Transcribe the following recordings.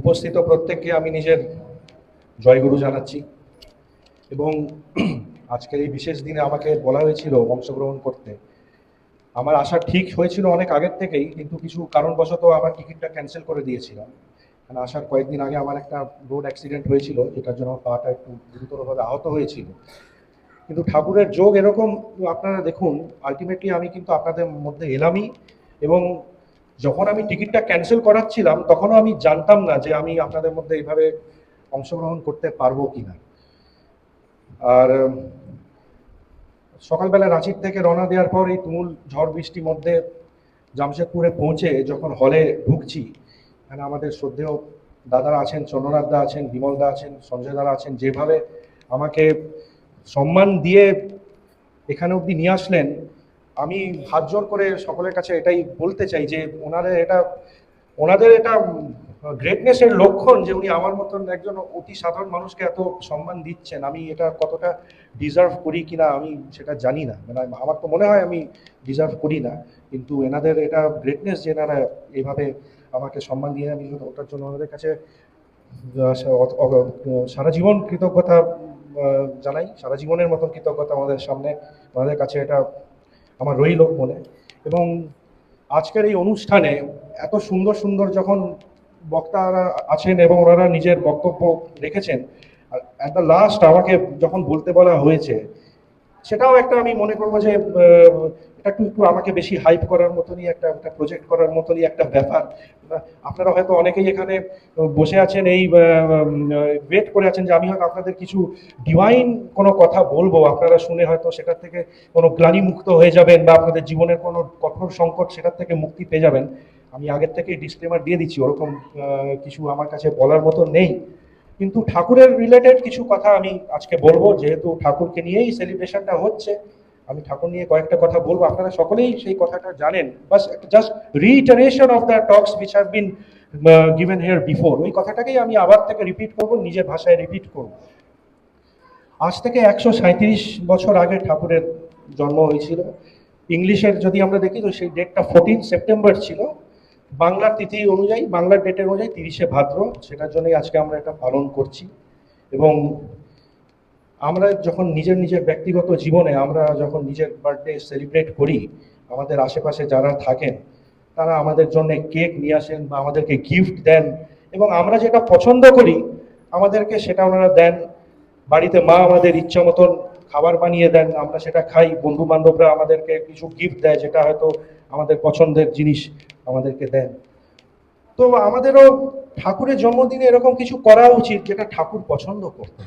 উপস্থিত প্রত্যেককে আমি নিজের জয়গুরু জানাচ্ছি। এবং আজকের এই বিশেষ দিনে আমাকে বলা হয়েছিল অংশগ্রহণ করতে। আমার আশা ঠিক হয়েছিল অনেক আগের থেকেই, কিন্তু কিছু কারণবশত আমার টিকিটটা ক্যান্সেল করে দিয়েছিলাম। কারণ আসার কয়েকদিন আগে আমার একটা রোড অ্যাক্সিডেন্ট হয়েছিল, যেটার জন্য আমার পাটা একটু গুরুতরভাবে আহত হয়েছিল। কিন্তু ঠাকুরের যোগ এরকম, আপনারা দেখুন আলটিমেটলি আমি কিন্তু আপনাদের মধ্যে এলামই এবং যখন আমি টিকিটটা ক্যান্সেল করাচ্ছিলাম, তখনও আমি জানতাম না যে আমি আপনাদের মধ্যে এইভাবে অংশগ্রহণ করতে পারব কি না আর সকালবেলা রাঁচির থেকে রওনা দেওয়ার পর এই তুমুল ঝড় বৃষ্টির মধ্যে জামশেদপুরে পৌঁছে যখন হলে ঢুকছি এখানে আমাদের শ্রদ্ধেয় দাদারা আছেন চন্দ্রনাথ দা আছেন বিমল দা আছেন সঞ্জয় দাদা আছেন, যেভাবে আমাকে সম্মান দিয়ে এখানে অবধি নিয়ে আসলেন আমি হাত জোর করে সকলের কাছে এটাই বলতে চাই যে ওনাদের এটা ওনাদের এটা গ্রেটনেসের লক্ষণ যে উনি আমার মতন একজন অতি সাধারণ মানুষকে এত সম্মান দিচ্ছেন। আমি এটা কতটা ডিজার্ভ করি কিনা আমি সেটা জানি না। মানে আমার তো মনে হয় আমি ডিজার্ভ করি না। কিন্তু এনাদের এটা গ্রেটনেস যে এনারা এইভাবে আমাকে সম্মান দিয়ে আমি ওটার জন্য ওনাদের কাছে সারা জীবন কৃতজ্ঞতা জানাই। সারা জীবনের মতন কৃতজ্ঞতা আমাদের সামনে। আমাদের কাছে এটা আমার রইল মনে এবং আজকের এই অনুষ্ঠানে এত সুন্দর সুন্দর যখন বক্তারা আছেন এবং ওনারা নিজের বক্তব্য রেখেছেন অ্যাট দ্য লাস্ট আমাকে যখন বলতে বলা হয়েছে সেটাও একটা আমি মনে করব যে এটা একটু আমাকে বেশি হাইপ করার মতনই একটা একটা প্রজেক্ট করার মতনই একটা ব্যাপার। আপনারা হয়তো অনেকেই এখানে বসে আছেন এই ওয়েট করে আছেন যে আমি হয়তো আপনাদের কিছু ডিভাইন কোনো কথা বলব। আপনারা শুনে হয়তো সেটার থেকে কোনো গ্লানিমুক্ত হয়ে যাবেন বা আপনাদের জীবনের কোনো কঠোর সংকট সেটার থেকে মুক্তি পেয়ে যাবেন। আমি আগের থেকে ডিসক্লেমার দিয়ে দিচ্ছি, ওরকম কিছু আমার কাছে বলার মতো নেই। কিন্তু ঠাকুরের রিলেটেড কিছু কথা আমি আজকে বলব, যেহেতু ঠাকুরকে নিয়েই সেলিব্রেশনটা হচ্ছে, আমি ঠাকুর নিয়ে কয়েকটা কথা বলব। আপনারা সকলেই সেই কথাটা জানেন। বাস just reiteration of the talks which have been given here before ওই কথাটাকেই আমি আবার থেকে রিপিট করব, নিজের ভাষায় রিপিট করব। আজ থেকে একশো সাঁত্রিশ বছর আগে ঠাকুরের জন্ম হয়েছিল। ইংলিশের যদি আমরা দেখি, তো সেই ডেটটা ফোরটিন সেপ্টেম্বর ছিল। বাংলার তিথি অনুযায়ী, বাংলার ডেটের অনুযায়ী তিরিশে ভাদ্র, সেটার জন্যই আজকে আমরা এটা পালন করছি। এবং আমরা যখন নিজের নিজের ব্যক্তিগত জীবনে আমরা যখন নিজের বার্থডে সেলিব্রেট করি, আমাদের আশেপাশে যারা থাকেন, তারা আমাদের জন্য কেক নিয়ে আসেন বা আমাদেরকে গিফট দেন। এবং আমরা যেটা পছন্দ করি, আমাদেরকে সেটা ওনারা দেন। বাড়িতে মা আমাদের ইচ্ছা মতন খাবার বানিয়ে দেন, আমরা সেটা খাই। বন্ধু বান্ধবরা আমাদেরকে কিছু গিফট দেয়, যেটা হয়তো আমাদের পছন্দের জিনিস আমাদেরকে দেন। তো আমাদেরও ঠাকুরের জন্মদিনে এরকম কিছু করা উচিত যেটা ঠাকুর পছন্দ করতো।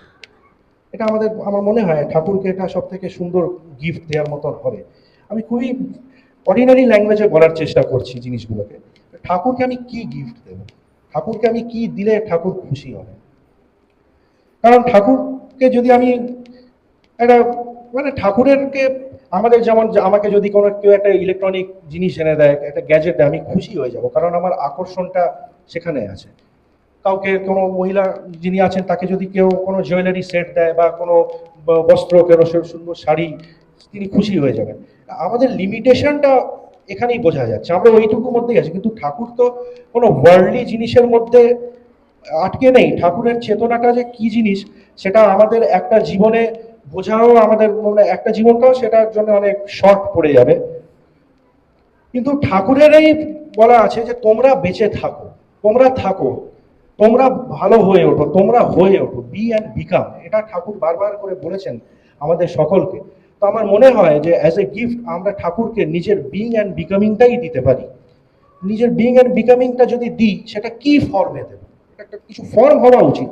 এটা আমাদের, আমার মনে হয় ঠাকুরকে এটা সব থেকে সুন্দর গিফট দেওয়ার মতন হবে। আমি খুবই অর্ডিনারি ল্যাঙ্গুয়েজে বলার চেষ্টা করছি জিনিসগুলোকে। ঠাকুরকে আমি কি গিফট দেব? ঠাকুরকে আমি কি দিলে ঠাকুর খুশি হবে? কারণ ঠাকুরকে যদি আমি একটা মানে ঠাকুরেরকে আমাদের যেমন আমাকে যদি কোনো কেউ একটা ইলেকট্রনিক জিনিস এনে দেয়, একটা গ্যাজেট দেয়, আমি খুশি হয়ে যাব। কারণ আমার আকর্ষণটা সেখানে আছে। কাউকে কোনো মহিলা যিনি আছেন, তাকে যদি কেউ কোনো জুয়েলারি সেট দেয় বা কোনো বস্ত্র, কেন সুন্দর শাড়ি, তিনি খুশি হয়ে যাবেন। আমাদের লিমিটেশনটা এখানেই বোঝা যাচ্ছে। আমরা ওইটুকুর মধ্যেই আছি। কিন্তু ঠাকুর তো কোনো ওয়ার্ল্ডলি জিনিসের মধ্যে আটকে নেই। ঠাকুরের চেতনাটা যে কি জিনিস, সেটা আমাদের একটা জীবনে বোঝাও আমাদের মানে একটা জীবনটাও সেটার জন্য অনেক শর্ট পড়ে যাবে। কিন্তু ঠাকুরের এই বলা আছে যে, তোমরা বেঁচে থাকো, তোমরা থাকো, তোমরা ভালো হয়ে ওঠো, তোমরা হয়ে ওঠো বি অ্যান্ড বিকাম এটা ঠাকুর বারবার করে বলেছেন আমাদের সকলকে। তো আমার মনে হয় যে অ্যাজ এ গিফট আমরা ঠাকুরকে নিজের বিং অ্যান্ড বিকামিংটাই দিতে পারি। নিজের বিং অ্যান্ড বিকামিংটা যদি দিই, সেটা কি ফর্মে দেবো? একটা কিছু ফর্ম হওয়া উচিত।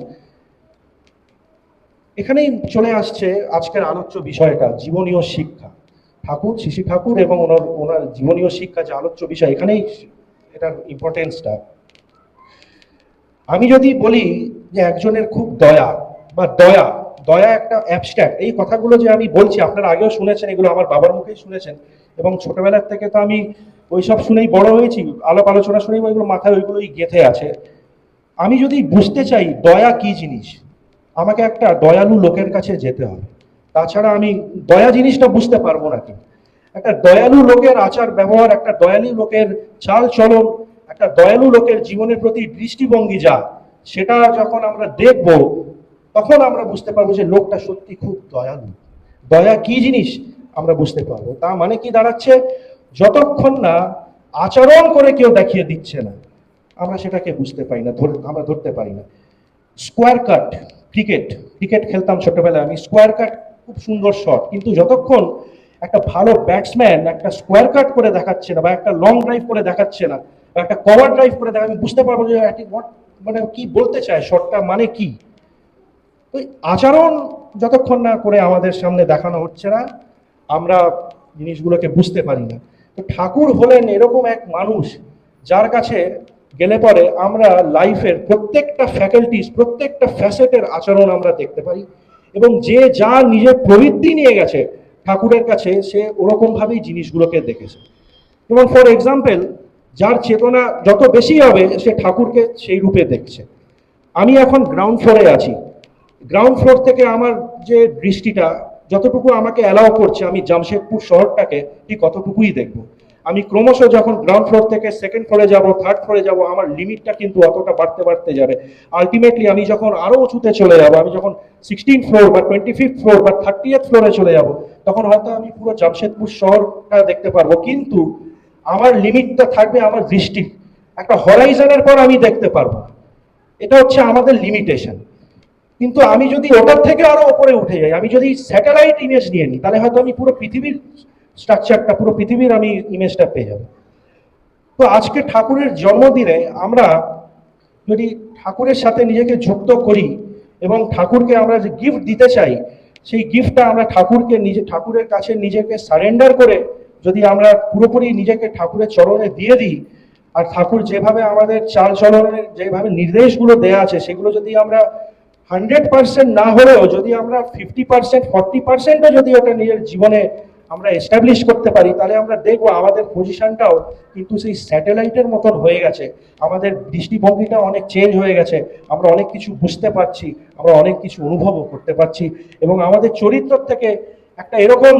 এখানেই চলে আসছে আজকের আলোচ্য বিষয়টা, জীবনীয় শিক্ষা। ঠাকুর, শিশি ঠাকুর এবং ওনার ওনার জীবনীয় শিক্ষা যে আলোচ্য বিষয়, এখানেই এটার ইম্পর্টেন্সটা আমি যদি বলি যে একজনের খুব দয়া, বা দয়া দয়া একটা অ্যাবস্ট্রাক্ট এই কথাগুলো যে আমি বলছি, আপনারা আগেও শুনেছেন, এগুলো আমার বাবার মুখেই শুনেছেন, এবং ছোটবেলার থেকে তো আমি ওইসব শুনেই বড় হয়েছি, আলাপ আলোচনা শুনেই ওইগুলো মাথায় ওইগুলোই গেঁথে আছে। আমি যদি বুঝতে চাই দয়া কি জিনিস আমাকে একটা দয়ালু লোকের কাছে যেতে হবে। তাছাড়া আমি দয়া জিনিসটা বুঝতে পারব না একটা দয়ালু লোকের আচার ব্যবহার, একটা দয়ালু লোকের চাল চলন, একটা দয়ালু লোকের জীবনের প্রতি দৃষ্টিভঙ্গি যা, সেটা যখন আমরা দেখব, তখন আমরা বুঝতে পারব যে লোকটা সত্যি খুব দয়ালু। দয়া কি জিনিস? আমরা বুঝতে পারব। তা মানে কি দাঁড়াচ্ছে? যতক্ষণ না আচরণ করে কেউ দেখিয়ে দিচ্ছে না, আমরা সেটাকে বুঝতে পারি না আমরা ধরতে পারি না। স্কোয়ার কাট ক্রিকেট ক্রিকেট খেলতাম ছোটবেলায়। আমি স্কোয়ার কাট, খুব সুন্দর শট। কিন্তু যতক্ষণ একটা ভালো ব্যাটসম্যান একটা স্কোয়ার কাট করে দেখাচ্ছে না বা একটা লং ড্রাইভ করে দেখাচ্ছে না, বা একটা কভার ড্রাইভ করে দেখা আমি বুঝতে পারব যে মানে কি বলতে চায়, শটটা মানে কি? এই আচরণ যতক্ষণ না করে আমাদের সামনে দেখানো হচ্ছে না, আমরা জিনিসগুলোকে বুঝতে পারি না। তো ঠাকুর হলেন এরকম এক মানুষ যার কাছে গেলে পরে আমরা লাইফের প্রত্যেকটা ফ্যাকাল্টিস প্রত্যেকটা ফ্যাসেটের আচরণ আমরা দেখতে পারি। এবং যে যা নিজের প্রবৃত্তি নিয়ে গেছে, ঠাকুরের কাছে সে ওরকম ভাবেই জিনিসগুলোকে দেখেছে। এবং ফর এক্সাম্পল যার চেতনা যত বেশি হবে, সে ঠাকুরকে সেই রূপে দেখছে। আমি এখন গ্রাউন্ড ফ্লোরে আছি। গ্রাউন্ড ফ্লোর থেকে আমার যে দৃষ্টিটা, যতটুকু আমাকে অ্যালাউ করছে, আমি জামশেদপুর শহরটাকে ঠিক কতটুকুই দেখব। আমি ক্রমশ যখন গ্রাউন্ড ফ্লোর থেকে সেকেন্ড ফ্লোরে যাব থার্ড ফ্লোরে যাব, আমার লিমিটটা কিন্তু অতটা বাড়তে বাড়তে যাবে। আলটিমেটলি আমি যখন আরও উঁচুতে চলে যাব, আমি যখন সিক্সটিন ফ্লোর বা টোয়েন্টি ফিফথ ফ্লোর বা থার্টি ফ্লোরে চলে যাব, তখন হয়তো আমি পুরো জামশেদপুর শহরটা দেখতে পারব। কিন্তু আমার লিমিটটা থাকবে আমার দৃষ্টি। একটা হরাইজনের পর আমি দেখতে পারব। এটা হচ্ছে আমাদের লিমিটেশন কিন্তু আমি যদি ওটার থেকে আরও উপরে উঠে যাই, আমি যদি স্যাটেলাইট ইমেজ নিয়ে নিই, তাহলে হয়তো আমি পুরো পৃথিবীর স্ট্রাকচারটা পুরো পৃথিবীর আমি ইমেজটা পেয়ে যাব। তো আজকে ঠাকুরের জন্মদিনে আমরা যদি ঠাকুরের সাথে নিজেকে যুক্ত করি এবং ঠাকুরকে আমরা যে গিফট দিতে চাই, সেই গিফটটা আমরা ঠাকুরকে নিজে, ঠাকুরের কাছে নিজেকে সারেন্ডার করে যদি আমরা পুরোপুরি নিজেকে ঠাকুরের চরণে দিয়ে দিই, আর ঠাকুর যেভাবে আমাদের চাল চলনের যেভাবে নির্দেশগুলো দেয়া আছে, সেগুলো যদি আমরা হান্ড্রেড পার্সেন্ট না হলেও, যদি আমরা ফিফটি পার্সেন্ট ফর্টি পার্সেন্টও যদি ওটা নিজের জীবনে আমরা এস্টাবলিশ করতে পারি, তাহলে আমরা দেখব আমাদের পজিশনটাও কিন্তু সেই স্যাটেলাইটের মতন হয়ে গেছে। আমাদের দৃষ্টিভঙ্গিটা অনেক চেঞ্জ হয়ে গেছে, আমরা অনেক কিছু বুঝতে পারছি, আমরা অনেক কিছু অনুভবও করতে পারছি এবং আমাদের চরিত্র থেকে একটা এরকম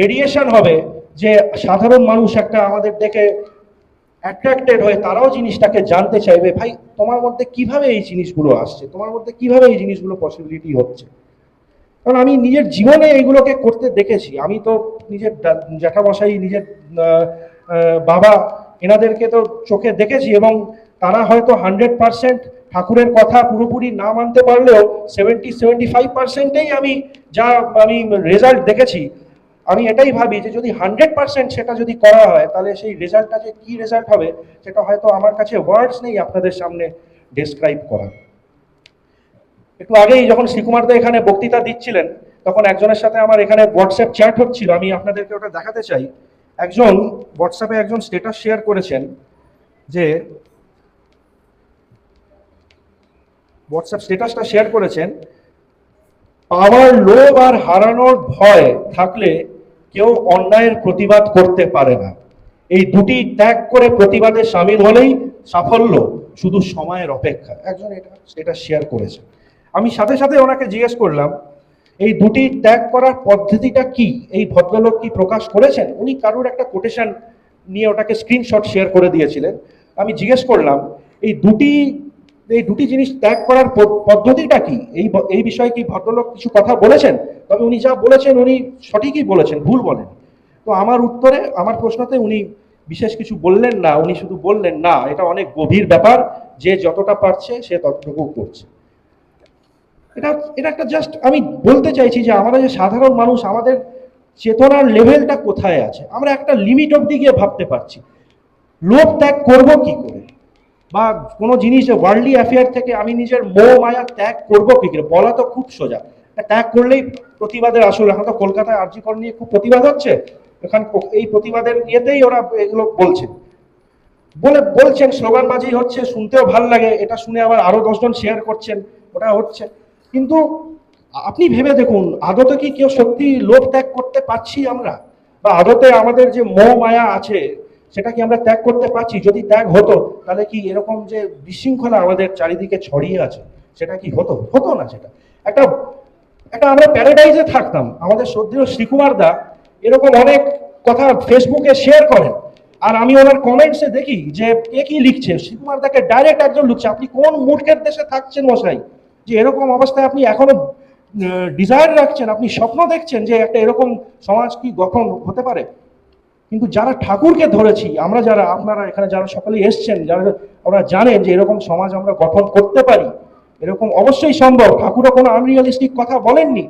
রেডিয়েশন হবে যে সাধারণ মানুষ একটা আমাদের দেখে অ্যাট্রাক্টেড হয়ে তারাও জিনিসটাকে জানতে চাইবে, ভাই, তোমার মধ্যে কীভাবে এই জিনিসগুলো আসছে? তোমার মধ্যে কীভাবে এই জিনিসগুলো পসিবিলিটি হচ্ছে? কারণ আমি নিজের জীবনে এইগুলোকে করতে দেখেছি। আমি তো নিজের জ্যাঠামশাই, নিজের বাবা, এনাদেরকে তো চোখে দেখেছি এবং তারা হয়তো হান্ড্রেড পার্সেন্ট ঠাকুরের কথা পুরোপুরি না মানতে পারলেও সেভেন্টি সেভেন্টি ফাইভ পার্সেন্টেই আমি যা আমি রেজাল্ট দেখেছি, আমি এটাই ভাবি যে যদি হান্ড্রেড পার্সেন্ট সেটা যদি করা হয়, তাহলে সেই রেজাল্টটা যে কি রেজাল্ট হবে, সেটা হয়তো আমার কাছে ওয়ার্ডস নেই আপনাদের সামনে ডেসক্রাইব করা একটু আগেই যখন শ্রীকুমার দা এখানে বক্তৃতা দিচ্ছিলেন, তখন একজনের সাথে আমার এখানে হোয়াটসঅ্যাপ চ্যাট হচ্ছিল। আমি আপনাদেরকে ওটা দেখাতে চাই। একজন হোয়াটসঅ্যাপে একজন স্টেটাস শেয়ার করেছেন যে হোয়াটসঅ্যাপ স্ট্যাটাসটা শেয়ার করেছেন, পাওয়ার লোভ আর হারানোর ভয় থাকলে কেউ অন্যায়ের প্রতিবাদ করতে পারে না। এই দুটি ত্যাগ করে প্রতিবাদে সামিল হলেই সাফল্য, শুধু সময়ের অপেক্ষা। একজন এটা এটা শেয়ার করেছে আমি সাথে সাথে ওনাকে জিজ্ঞেস করলাম, এই দুটি ত্যাগ করার পদ্ধতিটা কি? এই ভদ্রলোক কি প্রকাশ করেছেন? উনি কারোর একটা কোটেশন নিয়ে ওটাকে স্ক্রিনশট শেয়ার করে দিয়েছিলেন। আমি জিজ্ঞেস করলাম, এই দুটি এই দুটি জিনিস ত্যাগ করার পদ্ধতিটা কি? এই এই বিষয়ে কি ভদ্রলোক কিছু কথা বলেছেন? তবে উনি যা বলেছেন উনি সঠিকই বলেছেন, ভুল বলেন। তো আমার উত্তরে, আমার প্রশ্নতে উনি বিশেষ কিছু বললেন না, উনি শুধু বললেন, না, এটা অনেক গভীর ব্যাপার, যে যতটা পারছে সে ততটুকু করছে। এটা এটা একটা জাস্ট আমি বলতে চাইছি যে আমরা যে সাধারণ মানুষ, আমাদের চেতনার লেভেলটা কোথায় আছে? আমরা একটা লিমিট অবধি গিয়ে ভাবতে পারছি। লোভ ত্যাগ করব কি করে? বা কোনো জিনিস ওয়ার্ল্ডলি অ্যাফেয়ার থেকে আমি নিজের মোহ, মায়া ত্যাগ করব কি করে? বলা তো খুব সোজা। ত্যাগ করলেই প্রতিবাদের আসলে। এখন তো কলকাতায় আর্জিকর নিয়ে খুব প্রতিবাদ হচ্ছে। এখান এই প্রতিবাদের ইয়েতেই ওরা এগুলো বলছে। বলে, বলছেন স্লোগানবাজি হচ্ছে, শুনতেও ভালো লাগে। এটা শুনে আবার আরও দশজন শেয়ার করছেন। ওটা হচ্ছে। কিন্তু আপনি ভেবে দেখুন আদতে কি কেউ সত্যি লোভ ত্যাগ করতে পারছি আমরা? বা আদতে আমাদের যে মোহ মায়া আছে, সেটা কি আমরা ত্যাগ করতে পারছি? যদি ত্যাগ হতো, তাহলে কি এরকম যে বিশৃঙ্খলা আমাদের চারিদিকে ছড়িয়ে আছে, সেটা কি হতো? হতো না সেটা। একটা একটা আমরা প্যারাডাইজে থাকতাম। আমাদের শ্রদ্ধেয় শ্রীকুমার দা এরকম অনেক কথা ফেসবুকে শেয়ার করেন। আর আমি ওনার কমেন্টসে দেখি যে কে কি লিখছে? শ্রীকুমার দাকে ডাইরেক্ট একজন লিখছে। আপনি কোন মূর্খের দেশে থাকছেন মশাই? যে এরকম অবস্থায় আপনি এখনও ডিজায়ার রাখছেন, আপনি স্বপ্ন দেখছেন যে একটা এরকম সমাজ কি গঠন হতে পারে? কিন্তু যারা ঠাকুরকে ধরেছি, আমরা যারা, আপনারা এখানে যারা সকলে এসছেন, যারা ওরা জানেন যে এরকম সমাজ আমরা গঠন করতে পারি, এরকম অবশ্যই সম্ভব। ঠাকুরও কোনো আনরিয়ালিস্টিক কথা বলেননি,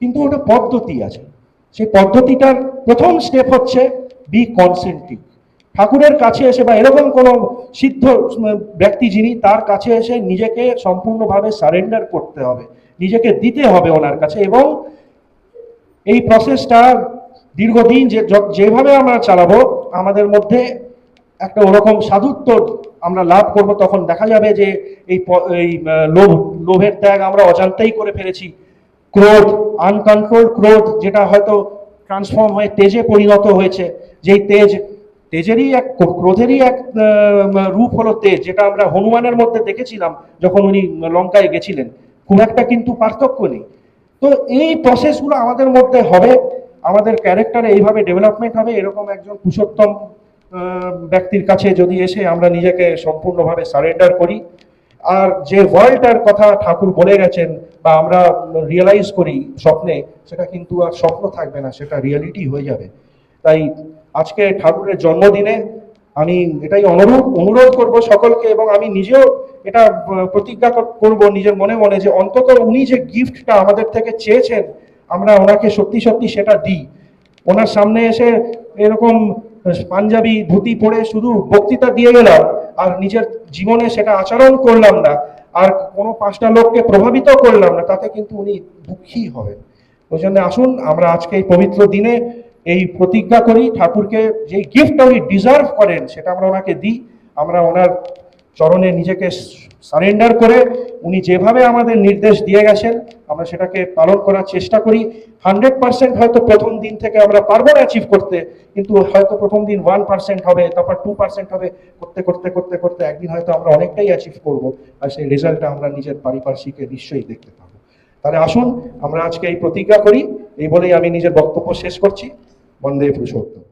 কিন্তু ওটা পদ্ধতি আছে। সেই পদ্ধতিটার প্রথম স্টেপ হচ্ছে বি কনসেন্ট্রিক ঠাকুরের কাছে এসে বা এরকম কোনো সিদ্ধ ব্যক্তি যিনি, তার কাছে এসে নিজেকে সম্পূর্ণভাবে সারেন্ডার করতে হবে। নিজেকে দিতে হবে ওনার কাছে এবং এই প্রসেসটা দীর্ঘদিন যে যেভাবে আমরা চালাবো, আমাদের মধ্যে একটা ওরকম সাধুত্ব আমরা লাভ করব, তখন দেখা যাবে যে এই এই লোভ, লোভের ত্যাগ আমরা অজান্তেই করে ফেলেছি। ক্রোধ আনকন্ট্রোল ক্রোধ, যেটা হয়তো ট্রান্সফর্ম হয়ে তেজে পরিণত হয়েছে। যেই তেজ তেজেরই এক ক্রোধেরই এক রূপ হলো তেজ, যেটা আমরা হনুমানের মধ্যে দেখেছিলাম যখন উনি লঙ্কায় গেছিলেন। খুব একটা কিন্তু পার্থক্য নেই। তো এই প্রসেসগুলো আমাদের মধ্যে হবে, আমাদের ক্যারেক্টারে এইভাবে ডেভেলপমেন্ট হবে, এরকম একজন পুরুষোত্তম ব্যক্তির কাছে যদি এসে আমরা নিজেকে সম্পূর্ণভাবে সারেন্ডার করি, আর যে ওয়ার্ল্ডটার কথা ঠাকুর বলে গেছেন বা আমরা রিয়েলাইজ করি স্বপ্নে, সেটা কিন্তু আর স্বপ্ন থাকবে না, সেটা রিয়েলিটি হয়ে যাবে। তাই আজকে ঠাকুরের জন্মদিনে আমি এটাই অনুরোধ অনুরোধ করব সকলকে এবং আমি নিজেও এটা প্রতিজ্ঞা কর- করব নিজের মনে মনে যে অন্তত উনি যে গিফটটা আমাদের থেকে চেয়েছেন, আমরা ওনাকে সত্যি সত্যি সেটা দিই। ওনার সামনে এসে এরকম পাঞ্জাবি, ধুতি পরে শুধু বক্তৃতা দিয়ে গেলাম, আর নিজের জীবনে সেটা আচরণ করলাম না, আর কোনো পাঁচটা লোককে প্রভাবিত করলাম না, তাতে কিন্তু উনি দুঃখী হবেন। ওই জন্য আসুন, আমরা আজকে এই পবিত্র দিনে এই প্রতিজ্ঞা করি, ঠাকুরকে যে গিফটটা উনি ডিজার্ভ করেন, সেটা আমরা ওনাকে দিই। আমরা ওনার চরণে নিজেকে সারেন্ডার করে উনি যেভাবে আমাদের নির্দেশ দিয়ে গেছেন, আমরা সেটাকে পালন করার চেষ্টা করি। হান্ড্রেড পার্সেন্ট হয়তো প্রথম দিন থেকে আমরা পারব না অ্যাচিভ করতে, কিন্তু হয়তো প্রথম দিন ওয়ান পার্সেন্ট হবে, তারপর টু পার্সেন্ট হবে, করতে করতে করতে করতে একদিন হয়তো আমরা অনেকটাই অ্যাচিভ করব, আর সেই রেজাল্টটা আমরা নিজের পারিপার্শ্বিকে নিশ্চয়ই দেখতে পাবো। তাহলে আসুন, আমরা আজকে এই প্রতিজ্ঞা করি, এই বলেই আমি নিজের বক্তব্য শেষ করছি। বন্দে পুরুষোত্তম